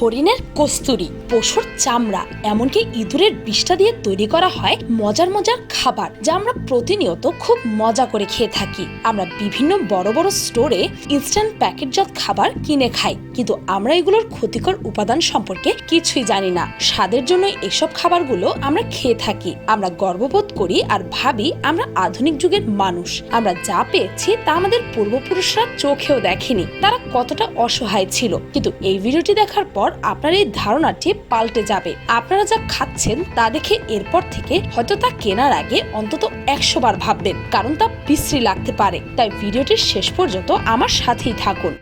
হরিণের কস্তুরি, পশুর চামড়া, এমনকি ইঁদুরের বিষ্ঠা দিয়ে তৈরি করা হয় মজার মজার খাবার, যা আমরা প্রতিনিয়ত খুব মজা করে খেয়ে থাকি। আমরা বিভিন্ন বড় বড় স্টোরে ইনস্ট্যান্ট প্যাকেটজাত খাবার কিনে খাই, কিন্তু আমরা এগুলোর ক্ষতিকর উপাদান সম্পর্কে কিছুই জানি না। স্বাদের জন্য এসব খাবারগুলো আমরা খেয়ে থাকি। আমরা গর্ববোধ করি আর ভাবি আমরা আধুনিক যুগের মানুষ। আমরা যা পেয়েছি তা আমাদের পূর্বপুরুষরা চোখেও দেখেনি। তারা কতটা অসহায় ছিল। কিন্তু এই ভিডিওটি দেখার পর আপনার এই ধারণাটি পাল্টে যাবে। আপনারা যা খাচ্ছেন তা দেখে এরপর থেকে হয়তো তা কেনার আগে অন্তত একশো বার ভাববেন, কারণ তা বিশ্রী লাগতে পারে। তাই ভিডিওটির শেষ পর্যন্ত আমার সাথেই থাকুন।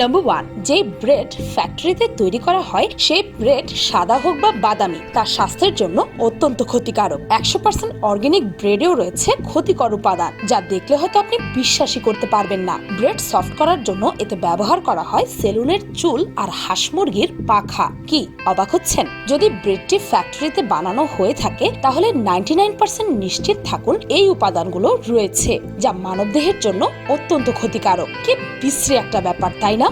নাম্বার ওয়ান যে ব্রেড ফ্যাক্টরিতে তৈরি করা হয়, সেই ব্রেড সাদা হোক বা বাদামি, তার স্বাস্থ্যের জন্য অত্যন্ত ক্ষতিকারক। একশো পার্সেন্ট অর্গ্যানিক ব্রেডেও রয়েছে ক্ষতিকর উপাদান, যা দেখলে হয়তো আপনি বিশ্বাসই করতে পারবেন না। ব্রেড সফট করার জন্য এতে ব্যবহার করা হয় সেলুনের চুল আর হাঁস মুরগির পাখা। কি, অবাক হচ্ছেন? যদি ব্রেডটি ফ্যাক্টরিতে বানানো হয়ে থাকে, তাহলে নাইনটি নাইন পার্সেন্ট নিশ্চিত থাকুন এই উপাদানগুলো রয়েছে, যা মানবদেহের জন্য অত্যন্ত ক্ষতিকারক। কি বিশ্রী একটা ব্যাপার, তাই না?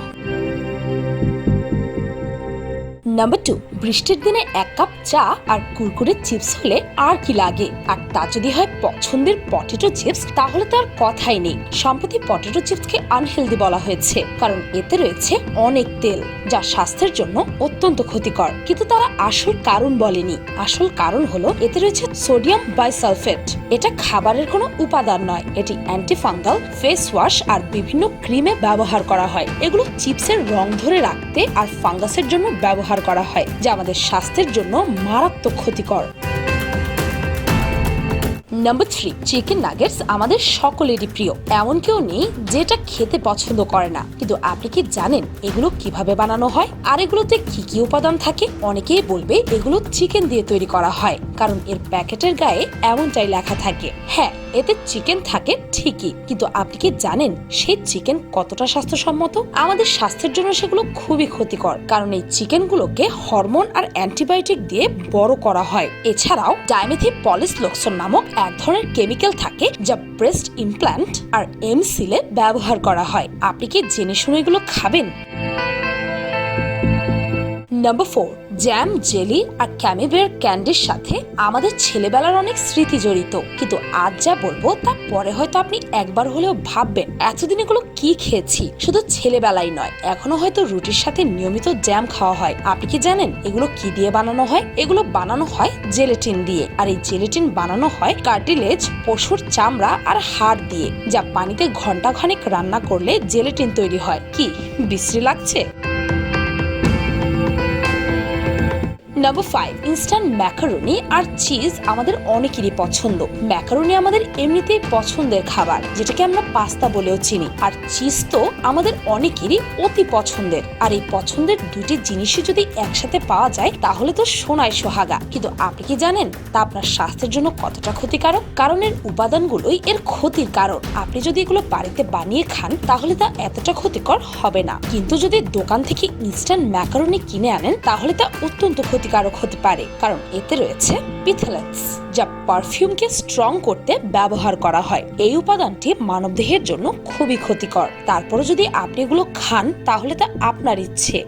নাম্বার টু বৃষ্টির দিনে এক কাপ চা আর কুরকুরে চিপস হলে আর কি লাগে? আর তা যদি হয় পছন্দের পটেটো চিপস, তাহলে তার কথাই নেই। সম্প্রতি পটেটো চিপসকে আনহেলদি বলা হয়েছে, কারণ এতে রয়েছে অনেক তেল, যা স্বাস্থ্যের জন্য অত্যন্ত ক্ষতিকর। কিন্তু তারা আসল কারণ বলেনি। আসল কারণ হলো, এতে রয়েছে সোডিয়াম বাইসালফেট। এটা খাবারের কোনো উপাদান নয়। এটি অ্যান্টিফাঙ্গাল, ফেস ওয়াশ আর বিভিন্ন ক্রিমে ব্যবহার করা হয়। এগুলো চিপসের রং ধরে রাখতে আর ফাঙ্গাসের জন্য ব্যবহার করা হয় যা আমাদের স্বাস্থ্যের জন্য মারাত্মক ক্ষতিকর। নাম্বার থ্রি চিকেন নাগেটস আমাদের সকলেরই প্রিয়। এমন কেউ নেই যেটা খেতে পছন্দ করে না। কিন্তু আপনি কি জানেন এগুলো কীভাবে বানানো হয়? আর এগুলোতে কি কি উপাদান থাকে? অনেকেই বলবে এগুলো চিকেন দিয়ে তৈরি করা হয়। কারণ এর প্যাকেটের গায়ে এমনটাই লেখা থাকে। হ্যাঁ এতে চিকেন থাকে ঠিকই। কিন্তু আপনি কি জানেন সেই চিকেন কতটা স্বাস্থ্যসম্মত? আমাদের স্বাস্থ্যের জন্য সেগুলো খুবই ক্ষতিকর। কারণ এই চিকেনগুলোকে হরমোন আর অ্যান্টিবায়োটিক দিয়ে বড় করা হয়। এছাড়াও ডায়মেথি পলিস লোকসন নামক এক ধরনের কেমিক্যাল থাকে যা ব্রেস্ট ইমপ্ল্যান্ট আর এমসিলে ব্যবহার করা হয়। আপনি কি জেনে শুনে এগুলো খাবেন? নাম্বার ফোর জ্যাম জেলি আর ক্যামিবের ক্যান্ডির সাথে আমাদের ছেলেবেলার অনেক স্মৃতি জড়িত। কিন্তু আজ যা বলব তা পরে হয়তো আপনি একবার হলেও ভাববেন, এতদিন এগুলো কি খেয়েছি? শুধু ছেলেবেলাই নয়, এখনও হয়তো রুটির সাথে নিয়মিত জ্যাম খাওয়া হয়। আপনি কি জানেন, এগুলো কি দিয়ে বানানো হয়? এগুলো বানানো হয় জেলেটিন দিয়ে। আর এই জেলেটিন বানানো হয় কার্টিলেজ পশুর চামড়া আর হাড় দিয়ে, যা পানিতে ঘণ্টা খানেক রান্না করলে জেলেটিন তৈরি হয়। কি, বিশ্রী লাগছে? নাম্বার ফাইভ ইনস্ট্যান্ট ম্যাকারনি আর চিজ আমাদের অনেকেরই পছন্দ। ম্যাকারনি আমাদের এমনিতেই পছন্দের খাবার, যেটাকে আমরা পাস্তা বলেও চিনি। আর চিজ তো আমাদের অনেকেরই অতি পছন্দের। আর এই পছন্দের দুটি জিনিসই যদি একসাথে পাওয়া যায়, তাহলে তো সোনায় সোহাগা। কিন্তু আপনি কি জানেন, তা আপনার স্বাস্থ্যের জন্য কতটা ক্ষতিকারক? কারণ এর উপাদানগুলোই এর ক্ষতির কারণ। আপনি যদি এগুলো বাড়িতে বানিয়ে খান, তাহলে তা এতটা ক্ষতিকর হবে না। কিন্তু যদি দোকান থেকে ইনস্ট্যান্ট ম্যাকারনি কিনে আনেন, তাহলে তা অত্যন্ত ক্ষতিকারক হতে পারে। কারণ এতে রয়েছে পিথেলেটস যা পারফিউমকে স্ট্রং করতে ব্যবহার করা হয়। এই উপাদানটি মানবদেহের জন্য খুবই ক্ষতিকর। তারপরে যদি আপনি এগুলো খান, তাহলে তা আপনার ইচ্ছে।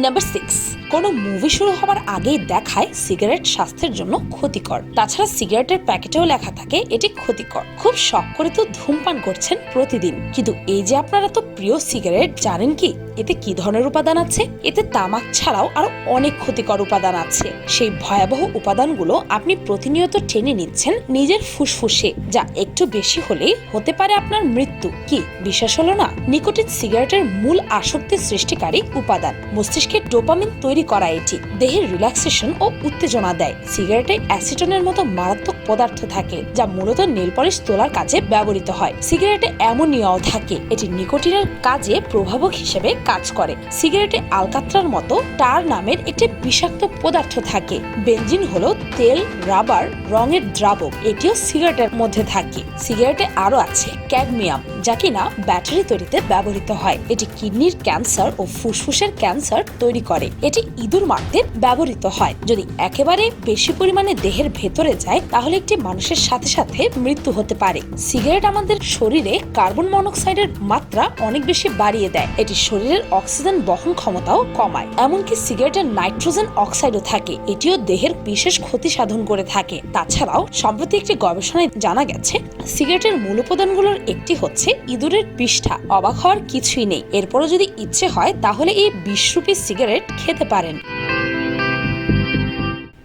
নাম্বার সিক্স কোনো মুভি শুরু হওয়ার আগেই দেখায় সিগারেট স্বাস্থ্যের জন্য ক্ষতিকর। তাছাড়া সিগারেটের প্যাকেটেও লেখা থাকে, এটি ক্ষতিকর। খুব শখ করে তো ধূমপান করছেন প্রতিদিন। কিন্তু এই যে আপনারা তো প্রিয় সিগারেট জানেন কি? এতে কি ধরনের উপাদান আছে? এতে তামাক ছাড়াও আরও অনেক ক্ষতিকর উপাদান আছে। সেই ভয়াবহ উপাদানগুলো আপনি প্রতিনিয়ত টেনে নিচ্ছেন নিজের ফুসফুসে, যা একটু বেশি হলেই হতে পারে আপনার মৃত্যু। কি, বিশ্বাস হলো না? নিকোটিন সিগারেটের মূল আসক্তি সৃষ্টিকারী উপাদান। মস্তিষ্কে ডোপামিন তৈরি করা এটি। দেহের রিল্যাক্সেশন ও উত্তেজনা দেয়। সিগারেটে অ্যাসিটনের মতো মারাত্মক পদার্থ থাকে, যা মূলত নেল পলিশ তোলার কাজে ব্যবহৃত হয়। সিগারেটে অ্যামোনিয়াও থাকে। এটি নিকোটিনের কাজে প্রভাবক হিসেবে কাজ করে। সিগারেটে আলকাত্রার মতো টার নামের একটি বিষাক্ত পদার্থ থাকে। বেনজিন হলো তেল, রাবার, রঙের দ্রাবক। এটিও সিগারেটের মধ্যে থাকে। সিগারেটে আরও আছে, ক্যাডমিয়াম। যা কিনা ব্যাটারি তৈরিতে ব্যবহৃত হয়। এটি কিডনির ক্যান্সার ও ফুসফুসের ক্যান্সার তৈরি করে। এটি ইঁদুর মারতে ব্যবহৃত হয়। যদি একেবারে বেশি পরিমাণে দেহের ভেতরে যায়, তাহলে একটি মানুষের সাথে সাথে মৃত্যু হতে পারে। সিগারেট আমাদের শরীরে কার্বন মনোক্সাইডের মাত্রা অনেক বেশি বাড়িয়ে দেয়। এটি শরীরের অক্সিজেন বহন ক্ষমতাও কমায়। এমনকি সিগারেটের নাইট্রোজেন অক্সাইডও থাকে। এটিও দেহের বিশেষ ক্ষতি সাধন করে থাকে। তাছাড়াও, সম্প্রতি একটি গবেষণায় জানা গেছে, সিগারেটের মূল উপাদানগুলোর একটি হচ্ছে ইঁদুরের পৃষ্ঠা, অবাক হওয়ার কিছুই নেই। এরপরও যদি ইচ্ছে হয়, তাহলে এই বিশ রুপির সিগারেট খেতে পারেন।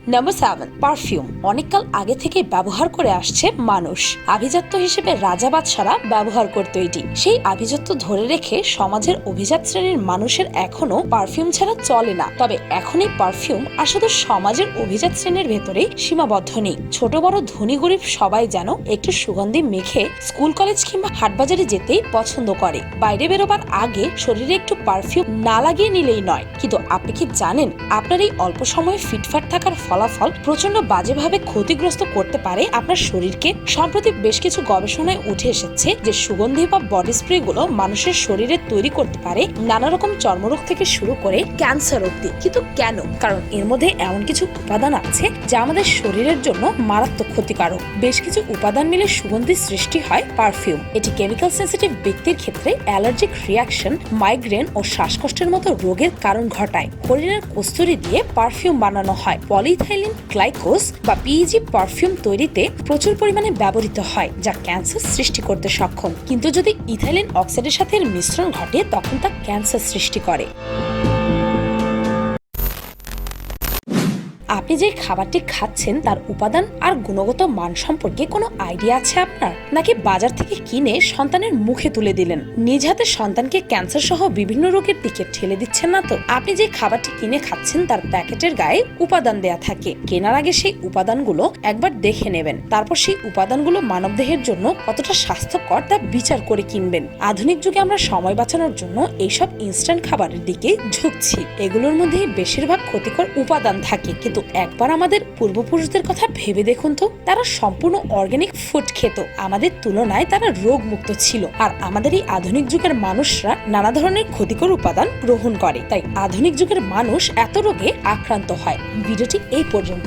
নাম্বার সেভেন পারফিউম অনেককাল আগে থেকে ব্যবহার করে আসছে মানুষ। আভিজাত্য হিসেবে রাজা বাদশারা ব্যবহার করতো এটি। সেই আভিজাত্য ধরে রেখে সমাজের অভিজাত শ্রেণির মানুষের এখনও পারফিউম ছাড়া চলে না। তবে এখন এই পারফিউম আর শুধু সমাজের অভিজাত শ্রেণির ভেতরে সীমাবদ্ধ নেই। ছোট, বড়, ধনী, গরিব সবাই যেন একটু সুগন্ধি মেখে স্কুল, কলেজ কিংবা হাটবাজারে যেতেই পছন্দ করে। বাইরে বেরোবার আগে শরীরে একটু পারফিউম না লাগিয়ে নিলেই নয়। কিন্তু আপনি কি জানেন আপনার এই অল্প সময়ে ফিটফাট থাকার ফলাফল প্রচণ্ড বাজেভাবে ক্ষতিগ্রস্ত করতে পারে আপনার শরীরকে। সম্প্রতি বেশ কিছু গবেষণায় উঠে এসেছে যে সুগন্ধি বা বডি স্প্রে গুলো মানুষের শরীরে তৈরি করতে পারে, নানা রকম চর্মরোগ থেকে শুরু করে ক্যান্সার অব্দি কিন্তু কেন? কারণ এর মধ্যে এমন কিছু উপাদান আছে যা আমাদের শরীরের জন্য মারাত্মক ক্ষতিকারক। বেশ কিছু উপাদান মিলে সুগন্ধি সৃষ্টি হয় পারফিউম। এটি কেমিক্যাল সেন্সিটিভ ব্যক্তির ক্ষেত্রে অ্যালার্জিক রিয়াকশন, মাইগ্রেন ও শ্বাসকষ্টের মতো রোগের কারণ ঘটায়। হরিণের কস্তুরি দিয়ে পারফিউম বানানো হয়। পলিথাইলিন গ্লাইকোস বা পিইজি পারফিউম তৈরিতে প্রচুর পরিমাণে ব্যবহৃত হয়, যা ক্যান্সার সৃষ্টি করতে সক্ষম। কিন্তু যদি ইথাইলিন অক্সাইডের সাথে এর মিশ্রণ ঘটে, তখন তা ক্যান্সার সৃষ্টি করে। আপনি যে খাবারটি খাচ্ছেন, তার উপাদান আর গুণগত মান সম্পর্কে কোনো আইডিয়া আছে আপনার? নাকি বাজার থেকে কিনে সন্তানের মুখে তুলে দিলেন? নিজ হাতে সন্তানকে ক্যান্সার সহ বিভিন্ন রোগের দিকে ঠেলে দিচ্ছেন না তো? আপনি যে খাবারটি কিনে খাচ্ছেন, তার প্যাকেটের গায়ে উপাদান দেয়া থাকে। কেনার আগে সেই উপাদানগুলো একবার দেখে নেবেন। তারপর সেই উপাদানগুলো মানবদেহের জন্য কতটা স্বাস্থ্যকর তা বিচার করে কিনবেন। আধুনিক যুগে আমরা সময় বাঁচানোর জন্য এইসব ইনস্ট্যান্ট খাবারের দিকে ঝুঁকছি। এগুলোর মধ্যে বেশিরভাগ ক্ষতিকর উপাদান থাকে। কিন্তু একবার আমাদের পূর্বপুরুষদের কথা ভেবে দেখুন তো। তারা সম্পূর্ণ অর্গানিক ফুড খেত। আমাদের তুলনায় তারা রোগ মুক্ত ছিল। আর আমাদের এই আধুনিক যুগের মানুষরা নানা ধরনের ক্ষতিকর উপাদান গ্রহণ করে। তাই আধুনিক যুগের মানুষ এত রোগে আক্রান্ত হয়। ভিডিওটি এই পর্যন্ত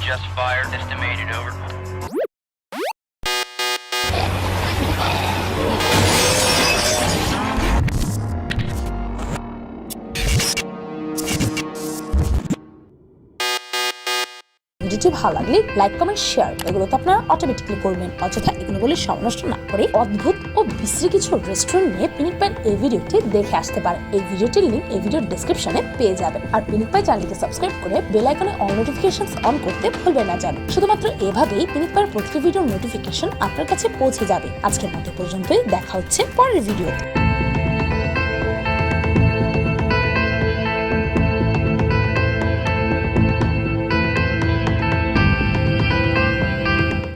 just fired. Estimated over. ভিডিওটি ভালো লাগলে লাইক, কমেন্ট, শেয়ার। এগুলো তো আপনারা অটোমেটিকলি করবেন। অযথা এগুলো বলে নষ্ট না করে অদ্ভুত ও বিশ্রী কিছু রেস্টুরেন্ট নিয়ে পিনিক পাইন এই ভিডিওটি দেখে আসতে পারেন। এই ভিডিওটির লিঙ্ক এই ভিডিওর ডিসক্রিপশনে পেয়ে যাবেন। আর পিনিক পাই চ্যানেলটিকে সাবস্ক্রাইব করে বেল আইকনে অল নোটিফিকেশন অন করতে ভুলবেন না জানেন শুধুমাত্র এভাবেই পিনিক পাইয়ের প্রতিটি ভিডিওর নোটিফিকেশন আপনার কাছে পৌঁছে যাবে। আজকের মতো পর্যন্তই দেখা হচ্ছে পরের ভিডিওতে